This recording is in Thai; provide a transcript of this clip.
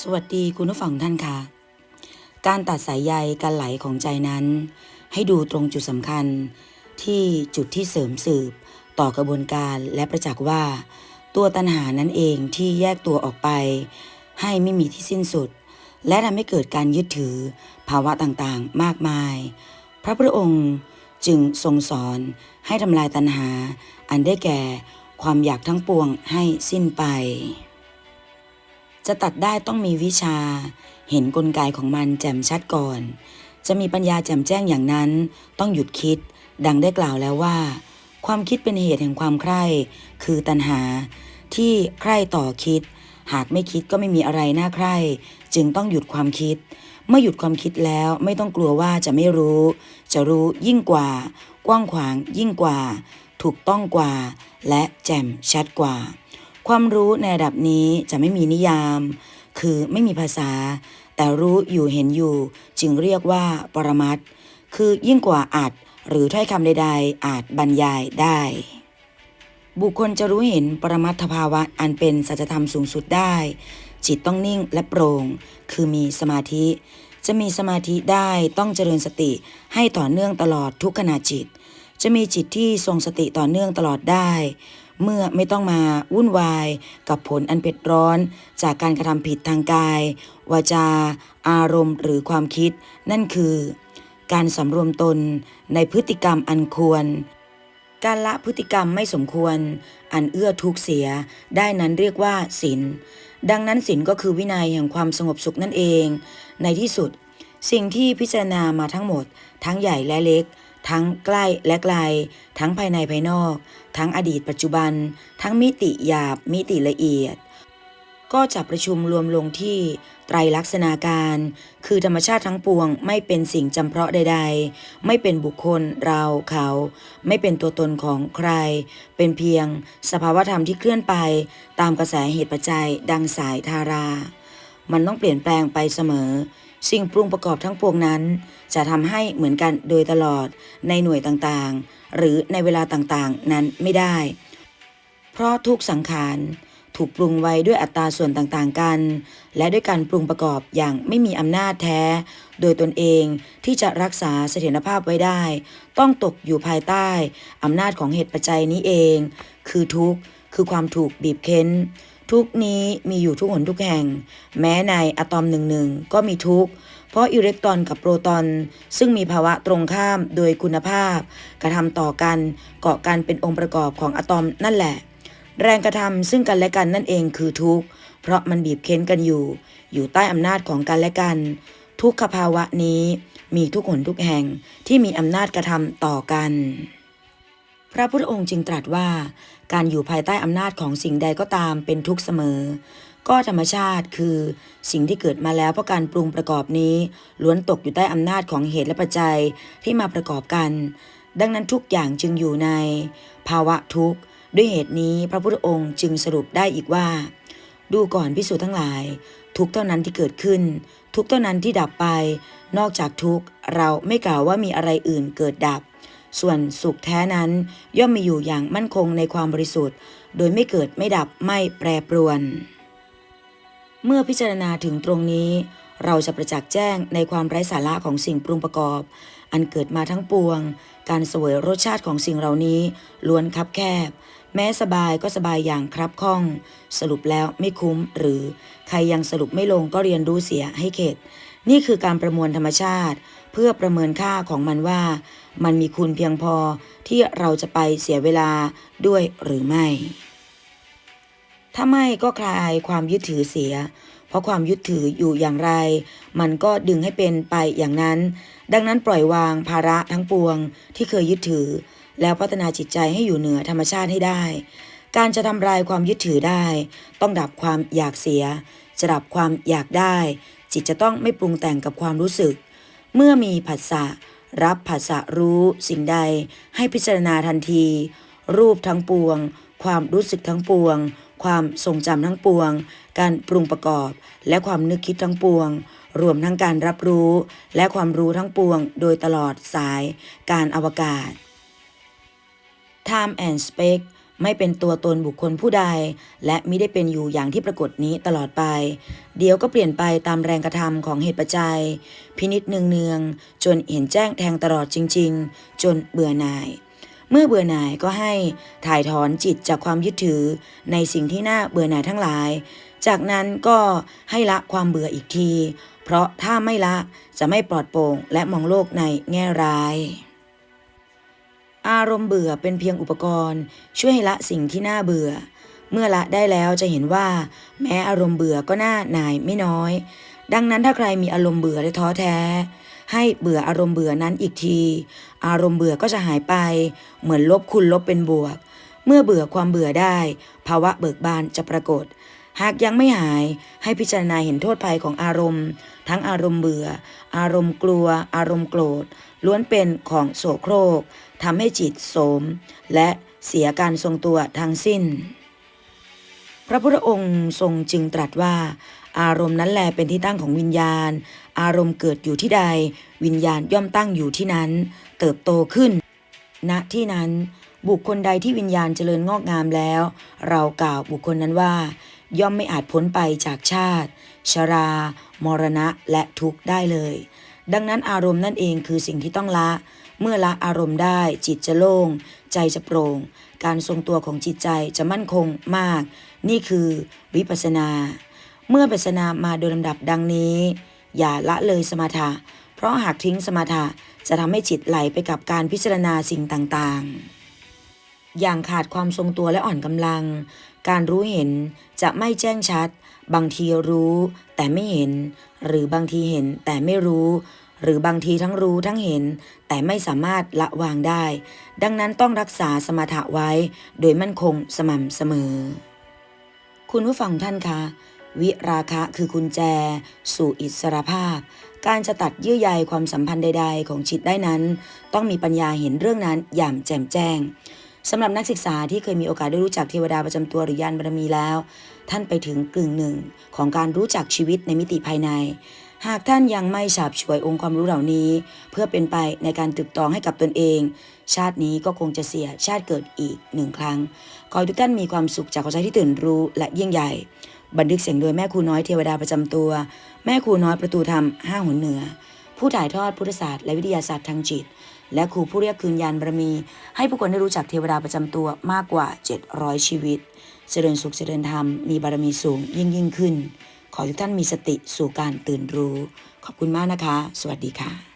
สวัสดีคุณผู้ฟังท่านค่ะ การตัดสายใยการไหลของใจนั้น ให้ดูตรงจุดสำคัญที่จุดที่เสริมสืบ ต่อกระบวนการและประจักษ์ว่า ตัวตัณหานั้นเองที่แยกตัวออกไป ให้ไม่มีที่สิ้นสุด และทำให้เกิดการยึดถือภาวะต่างๆ มากมาย พระพุทธองค์จึงทรงสอนให้ทำลายตัณหา อันได้แก่ความอยากทั้งปวงให้สิ้นไป จะตัดได้ต้องมีวิชา เห็นกลไกของมันแจ่มชัดก่อน จะมีปัญญาแจ่มแจ้งอย่างนั้น ต้องหยุดคิด ดังได้กล่าวแล้วว่า ความคิดเป็นเหตุแห่งความใคร่ คือตัณหา ที่ใคร่ต่อคิด หากไม่คิดก็ไม่มีอะไรน่าใคร่ จึงต้องหยุดความคิด เมื่อหยุดความคิดแล้วไม่ต้องกลัวว่าจะไม่รู้ จะรู้ยิ่งกว่า กว้างขวางยิ่งกว่า ถูกต้องกว่า และแจ่มชัดกว่า ความรู้ในระดับนี้จะไม่มีนิยาม คือไม่มีภาษา แต่รู้อยู่เห็นอยู่ จึงเรียกว่าปรมัตถ์คือยิ่งกว่าอาจหรือถ้อยคำใดๆ อาจบรรยายได้ บุคคลจะรู้เห็นปรมัตถภาวะอันเป็นสัจธรรมสูงสุดได้ จิตต้องนิ่งและโปร่ง คือมีสมาธิ จะมีสมาธิได้ต้องเจริญสติให้ต่อเนื่องตลอดทุกขณะจิต จะมีจิตที่ทรงสติต่อเนื่องตลอดได้ เมื่อไม่ต้องมาวุ่นวายกับผลอันเผ็ดร้อน จากการกระทำผิดทางกาย วาจา อารมณ์หรือความคิด นั่นคือ การสำรวมตนในพฤติกรรมอันควร การละพฤติกรรมไม่สมควร อันเอื้อทุกเสีย ได้นั้นเรียกว่าศีลดังนั้นศีลก็คือวินัยแห่งความสงบสุขนั่นเอง ในที่สุด สิ่งที่พิจารณามาทั้งหมด ทั้งใหญ่และเล็ก ทั้งใกล้และไกล ทั้งภายในภายนอก ทั้งอดีตปัจจุบัน ทั้งมิติหยาบ มิติละเอียด ก็จะประชุมรวมลงที่ไตรลักษณาการ คือธรรมชาติทั้งปวง ไม่เป็นสิ่งจำเพาะใด ๆ ไม่เป็นบุคคลเราเขา ไม่เป็นตัวตนของใคร เป็นเพียงสภาวธรรมที่เคลื่อนไป ตามกระแสเหตุปัจจัย ดังสายทารา มันต้องเปลี่ยนแปลงไปเสมอ สิ่งปรุงประกอบทั้งปวงนั้น จะทำให้เหมือนกันโดยตลอดในหน่วยต่างๆ หรือในเวลาต่างๆนั้นไม่ได้ เพราะทุกสังขารถูกปรุงไว้ด้วยอัตราส่วนต่างๆกัน และด้วยการปรุงประกอบอย่างไม่มีอำนาจแท้ โดยตนเองที่จะรักษาเสถียรภาพไว้ได้ ต้องตกอยู่ภายใต้อำนาจของเหตุปัจจัยนี้เอง คือทุกข์คือความถูกบีบเค้น ทุกนี้มีอยู่ทุกหนทุกแห่ง แม้ในอะตอมหนึ่งหนึ่งก็มีทุก เพราะอิเล็กตรอนกับโปรตอน ซึ่งมีภาวะตรงข้ามโดยคุณภาพ กระทำต่อกันเกาะกันเป็นองค์ประกอบของอะตอมนั่นแหละ แรงกระทำซึ่งกันและกันนั่นเองคือทุกเพราะมันบีบเค้นกันอยู่ อยู่ใต้อำนาจของกันและกัน ทุกขภาวะนี้มีทุกหนทุกแห่งที่มีอำนาจกระทำต่อกัน พระพุทธองค์จึงตรัสว่า การอยู่ภายใต้อำนาจของสิ่งใดก็ตามเป็นทุกข์เสมอ ก็ธรรมชาติคือ สิ่งที่เกิดมาแล้วเพราะการปรุงประกอบนี้ ล้วนตกอยู่ใต้อำนาจของเหตุและปัจจัยที่มาประกอบกัน ดังนั้นทุกอย่างจึงอยู่ใน ภาวะทุกข์ ด้วยเหตุนี้พระพุทธองค์จึงสรุปได้อีกว่า ดูก่อนพิสูจน์ทั้งหลาย ทุกเท่านั้นที่เกิดขึ้น ทุกเท่านั้นที่ดับไป นอกจากทุกเราไม่กล่าวว่ามีอะไรอื่นเกิดดับ ส่วนสุขแท้นั้น ย่อมมีอยู่อย่างมั่นคงในความบริสุทธิ์ โดยไม่เกิดไม่ดับไม่แปรปรวน เมื่อพิจารณาถึงตรงนี้ เราจะประจักษ์แจ้งในความไร้สาระของสิ่งปรุงประกอบ อันเกิดมาทั้งปวง การเสวยรสชาติของสิ่งเหล่านี้ ล้วนคับแคบ แม้สบายก็สบายอย่างครับข้อง สรุปแล้วไม่คุ้มหรือใครยังสรุปไม่ลงก็เรียนรู้เสียให้เข็ดนี่คือการประมวลธรรมชาติ เพื่อประเมินค่าของมันว่า มันมีคุณเพียงพอที่เราจะไปเสียเวลาด้วยหรือไม่ ถ้าไม่ก็คลายความยึดถือเสีย เพราะความยึดถืออยู่อย่างไร มันก็ดึงให้เป็นไปอย่างนั้น ดังนั้นปล่อยวางภาระทั้งปวงที่เคยยึดถือ แล้วพัฒนาจิตใจให้อยู่เหนือธรรมชาติให้ได้ การจะทำลายความยึดถือได้ ต้องดับความอยากเสียจะดับความอยากได้ จิตจะต้องไม่ปรุงแต่งกับความรู้สึก เมื่อมีผัสสะรับผัสสะรู้สิ่งใด ให้พิจารณาทันที รูปทั้งปวง ความรู้สึกทั้งปวง ความทรงจำทั้งปวง การปรุงประกอบ และความนึกคิดทั้งปวง รวมทั้งการรับรู้ และความรู้ทั้งปวง โดยตลอดสาย การอวกาศ Time and Space ไม่เป็นตัวตนบุคคลผู้ใด และมิได้เป็นอยู่อย่างที่ปรากฏนี้ตลอดไป เดี๋ยวก็เปลี่ยนไปตามแรงกระทำของเหตุปัจจัย พินิษเนืองๆจนเห็นแจ้งแทงตลอดจริง ๆ จนเบื่อหน่าย เมื่อเบื่อหน่ายก็ให้ถ่ายถอนจิตจากความยึดถือในสิ่งที่น่าเบื่อหน่ายทั้งหลาย จากนั้นก็ให้ละความเบื่ออีกที เพราะถ้าไม่ละจะไม่ปลอดโปร่งและมองโลกในแง่ร้าย อารมณ์เบื่อเป็นเพียงอุปกรณ์ ช่วยให้ละสิ่งที่น่าเบื่อ เมื่อละได้แล้วจะเห็นว่า แม้อารมณ์เบื่อก็น่าหน่ายไม่น้อย ดังนั้นถ้าใครมีอารมณ์เบื่อและท้อแท้ ให้เบื่ออารมณ์เบื่อนั้นอีกที อารมณ์เบื่อก็จะหายไป เหมือนลบคูณลบเป็นบวก เมื่อเบื่อความเบื่อได้ ภาวะเบิกบานจะปรากฏ หากยังไม่หายให้พิจารณาเห็นโทษภัยของอารมณ์ ทั้งอารมณ์เบื่อ อารมณ์กลัว อารมณ์โกรธ ล้วนเป็นของโสโครกทำให้จิตโสม และเสียการทรงตัวทั้งสิ้น พระพุทธองค์ทรงจึงตรัสว่า อารมณ์นั้นแลเป็นที่ตั้งของวิญญาณ อารมณ์เกิดอยู่ที่ใด วิญญาณย่อมตั้งอยู่ที่นั้น เติบโตขึ้น ณที่นั้นบุคคลใดที่วิญญาณเจริญงอกงามแล้ว เรากล่าวบุคคลนั้นว่า ย่อมไม่อาจพ้นไปจากชาติ ชรา มรณะและทุกข์ได้เลย ดังนั้นอารมณ์นั่นเองคือสิ่งที่ต้องละ เมื่อละอารมณ์ได้จิตจะโล่ง ใจจะโปร่ง การทรงตัวของจิตใจจะมั่นคงมาก นี่คือวิปัสนา เมื่อปัสสนามาโดยลำดับดังนี้ อย่าละเลยสมถะ เพราะหากทิ้งสมถะจะทำให้จิตไหลไปกับการพิจารณาสิ่งต่างๆอย่างขาดความทรงตัวและอ่อนกำลัง การรู้เห็นจะไม่แจ้งชัด บางทีรู้แต่ไม่เห็น หรือบางทีเห็นแต่ไม่รู้ หรือบางทีทั้งรู้ทั้งเห็น แต่ไม่สามารถละวางได้ ดังนั้นต้องรักษาสมถะไว้ โดยมั่นคงสม่ำเสมอ คุณผู้ฟังท่านคะ วิราคะคือกุญแจ สู่อิสรภาพ การจะตัดเยื่อใยความสัมพันธ์ใด ๆ ของจิตได้นั้น ต้องมีปัญญาเห็นเรื่องนั้นอย่างแจ่มแจ้ง สำหรับนักศึกษาที่เคยมีโอกาสได้รู้จักเทวดาประจำตัวหรือยานบารมีแล้ว ท่านไปถึงกึ่งหนึ่งของการรู้จักชีวิตในมิติภายใน หากท่านยังไม่ฉาบฉวยองค์ความรู้เหล่านี้ เพื่อเป็นไปในการตึกตองให้กับตนเอง ชาตินี้ก็คงจะเสียชาติเกิดอีกหนึ่งครั้ง ขอให้ทุกท่านมีความสุขจากหัวใจที่ตื่นรู้และยิ่งใหญ่ บันทึกเสียงโดยแม่ครูน้อยเทวดาประจำตัว แม่ครูน้อยประตูธรรมห้าหุนเหนือ ผู้ถ่ายทอดพุทธศาสตร์และวิทยาศาสตร์ทางจิต และครูผู้เรียกคืนยานบารมี ให้ผู้คนได้รู้จักเทวดาประจำตัวมากกว่า 700 ชีวิต เจริญสุขเจริญธรรมมีบารมีสูงยิ่งยิ่งขึ้น ขอทุกท่านมีสติสู่การตื่นรู้ ขอบคุณมากนะคะ สวัสดีค่ะ